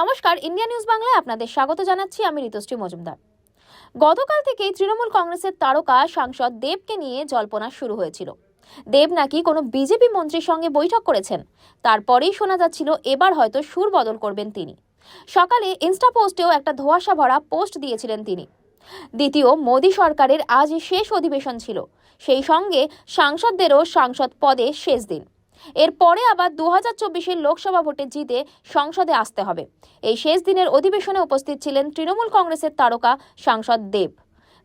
নমস্কার, India news বাংলায় আপনাদের স্বাগত জানাচ্ছি আমি ঋতুশ্রী মজুমদার। গতকাল থেকেই তৃণমূল কংগ্রেসের তারকা সাংসদ দেবকে নিয়ে জল্পনা শুরু হয়েছিল। দেব নাকি কোনো বিজেপি মন্ত্রীর সঙ্গে বৈঠক করেছেন, তারপরেই শোনা যাচ্ছিল এবার হয়তো সুর বদল করবেন তিনি। সকালে ইনস্টা পোস্টেও একটা ধোঁয়াশা ভরা পোস্ট দিয়েছিলেন তিনি। দ্বিতীয়, মোদী সরকারের আজই শেষ অধিবেশন ছিল। সেই সঙ্গে সাংসদদেরও সাংসদ পদে শেষ দিন। এরপরে আবার দু হাজার চব্বিশের লোকসভা ভোটে জিতে সংসদে আসতে হবে। এই শেষ দিনের অধিবেশনে উপস্থিত ছিলেন তৃণমূল কংগ্রেসের তারকা সাংসদ দেব।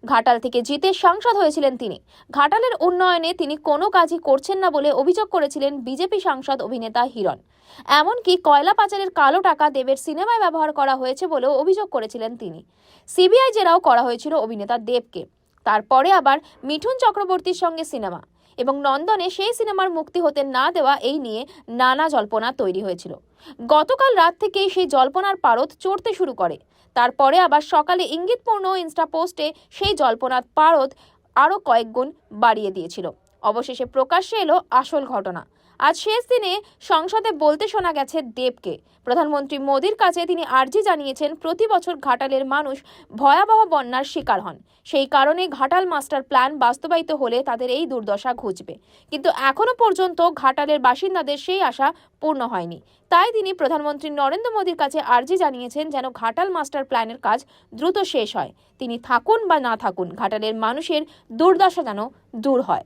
ঘাটাল থেকে জিতে সাংসদ হয়েছিলেন তিনি। ঘাটালের উন্নয়নে তিনি কোনো কাজই করছেন না বলে অভিযোগ করেছিলেন বিজেপি সাংসদ অভিনেতা হিরণ। এমনকি কয়লা পাচারের কালো টাকা দেবের সিনেমায় ব্যবহার করা হয়েছে বলেও অভিযোগ করেছিলেন তিনি। সিবিআই জেরাও করা হয়েছিল অভিনেতা দেবকে। তারপরে আবার মিঠুন চক্রবর্তীর সঙ্গে সিনেমা। এবং নন্দনে সেই সিনেমার মুক্তি হতে না দেওয়া এই নিয়ে নানা জল্পনা তৈরি হয়েছিল। গতকাল রাত থেকেই সেই জল্পনার পারদ চড়তে শুরু করে। তারপরে আবার সকালে ইঙ্গিতপূর্ণ ইনস্টা পোস্টে সেই জল্পনার পারদ আরও কয়েক গুণ বাড়িয়ে দিয়েছিল। অবশেষে প্রকাশ্যে এলো আসল ঘটনা। আজ শেষ দিনে সংসদে বলতে শোনা গেছে দেবকে। প্রধানমন্ত্রী মোদীর কাছে তিনি আর্জি জানিয়েছেন প্রতি বছর ঘাটালের মানুষ ভয়াবহ বন্যার শিকার হন। সেই কারণে ঘাটাল মাস্টার প্ল্যান বাস্তবায়িত হলে তাদের এই দুর্দশা ঘুচবে। কিন্তু এখনও পর্যন্ত ঘাটালের বাসিন্দাদের সেই আশা পূর্ণ হয়নি। তাই তিনি প্রধানমন্ত্রী নরেন্দ্র মোদীর কাছে আর্জি জানিয়েছেন যেন ঘাটাল মাস্টার প্ল্যানের কাজ দ্রুত শেষ হয়। তিনি থাকুন বা না থাকুন, ঘাটালের মানুষের দুর্দশা যেন দূর হয়।